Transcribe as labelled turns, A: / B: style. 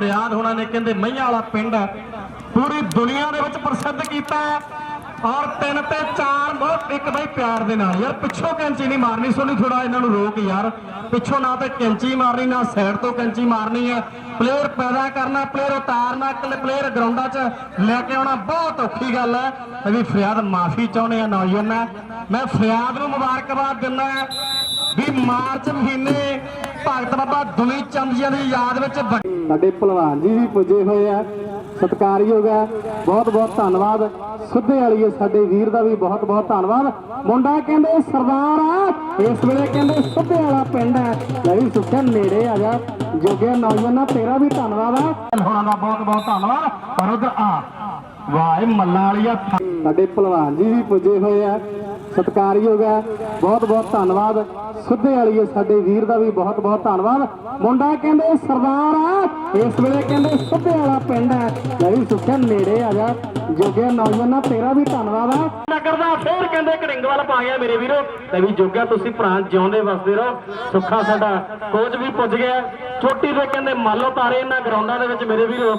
A: Riyadh ਹੋਣਾ ਨੇ, ਕਹਿੰਦੇ ਮਈਆਂ ਵਾਲਾ ਪਿੰਡ ਪੂਰੀ ਦੁਨੀਆ ਦੇ ਵਿੱਚ ਪ੍ਰਸਿੱਧ ਕੀਤਾ ਹੈ। ਔਰ ਤਿੰਨ ਤੇ ਚਾਰ ਬਹੁਤ ਇੱਕ ਬਈ ਪਿਆਰ ਦੇ ਨਾਲ। ਯਾਰ, ਪਿੱਛੋਂ ਕੈਂਚੀ ਨਹੀਂ ਮਾਰਨੀ, ਸੋਨੀ ਥੋੜਾ ਇਹਨਾਂ ਨੂੰ ਰੋਕ ਯਾਰ। ਪਿੱਛੋਂ ਨਾ ਤੇ ਕੈਂਚੀ ਮਾਰਨੀ, ਨਾ ਸਾਈਡ ਤੋਂ ਕੈਂਚੀ ਮਾਰਨੀ ਹੈ। ਪਲੇਅਰ ਪੈਦਾ ਕਰਨਾ ਪਲੇਅਰ ਉਤਾਰਨਾ, ਇਕੱਲੇ ਪਲੇਅਰ ਗਰਾਊਂਡਾਂ 'ਚ ਲੈ ਕੇ ਆਉਣਾ ਬਹੁਤ ਔਖੀ ਗੱਲ ਹੈ। ਤੇ ਵੀ ਫਰਿਆਦ ਮਾਫੀ ਚਾਹੁੰਦੇ ਆ ਨੌਜਵਾਨਾਂ। ਮੈਂ ਫਰਿਆਦ ਨੂੰ ਮੁਬਾਰਕਬਾਦ ਦਿੰਦਾ ਵੀ ਮਾਰਚ ਮਹੀਨੇ ਭਗਤ ਬਾਬਾ ਦੁਨੀ ਚੰਦ ਜੀ ਦੀ ਯਾਦ ਵਿੱਚ
B: ਸਾਡੇ ਭਲਵਾਨ ਜੀ ਵੀ ਪੁੱਜੇ ਹੋਏ ਆ। ਸਤਿਕਾਰਯੋਗ ਹੈ ਬਹੁਤ ਬਹੁਤ ਧੰਨਵਾਦ। ਸੁੱਧੇ ਵਾਲੀਏ ਸਾਡੇ ਵੀਰ ਦਾ ਵੀ ਬਹੁਤ ਬਹੁਤ ਧੰਨਵਾਦ। ਮੁੰਡਾ ਕਹਿੰਦੇ ਸਰਦਾਰ ਆ। ਇਸ ਵੇਲੇ ਕਹਿੰਦੇ ਸੁੱਧੇ ਵਾਲਾ ਪਿੰਡ ਹੈ ਲੈ ਵੀ ਸੁੱਖਿਆ ਨੇੜੇ ਆ ਜਾ। ਜੋਗੇ ਨੌਜਵਾਨਾਂ ਤੇਰਾ ਵੀ ਧੰਨਵਾਦ ਆ।
A: ਹੋਣਾ ਦਾ ਬਹੁਤ ਬਹੁਤ ਧੰਨਵਾਦ। ਪਰ ਉਧਰ ਆ। ਵਾਹ ਮੱਲਾਂ ਵਾਲੀਆ
B: ਸਾਡੇ ਭਲਵਾਨ ਜੀ ਵੀ ਪੁੱਜੇ ਹੋਏ ਆ। ਸਤਿਕਾਰਯੋਗ ਹੈ ਬਹੁਤ ਬਹੁਤ ਧੰਨਵਾਦ। ਸੁੱਧੇ ਵਾਲੀਏ ਸਾਡੇ ਵੀਰ ਦਾ ਵੀ ਬਹੁਤ ਬਹੁਤ ਧੰਨਵਾਦ। ਮੁੰਡਾ ਕਹਿੰਦੇ, ਸਰਦਾਰ ਆ। ਇਸ ਵੇਲੇ ਕਹਿੰਦੇ, ਸੁੱਧੇ ਵਾਲਾ ਪਿੰਡ ਹੈ ਲੈ ਵੀ ਸੁੱਖਿਆ ਨੇੜੇ ਆ ਜਾ। ਜੋਗੇ ਨੌਜਵਾਨਾਂ, ਤੇਰਾ ਵੀ ਧੰਨਵਾਦ ਆ।
A: ਨਗਰ ਦਾ ਫੇਰ ਕਹਿੰਦੇ ਘੜਿੰਗ ਵੱਲ ਪਾ ਗਿਆ ਮੇਰੇ ਵੀਰੋ। ਤੇ ਵੀ ਜੋਗਿਆ ਤੁਸੀਂ ਭਰਾ ਜਿਉਂਦੇ ਵਸਦੇ ਰਹੋ। ਸੁੱਖਾ ਸਾਡਾ ਕੋਚ ਵੀ ਪੁੱਜ ਗਿਆ। ਛੋਟੀ ਦੇ ਕਹਿੰਦੇ ਮੱਲ ਉਤਾਰੇ ਇਹਨਾਂ ਗਰਾਊਂਡਾਂ ਦੇ ਵਿੱਚ ਮੇਰੇ ਵੀਰੋ।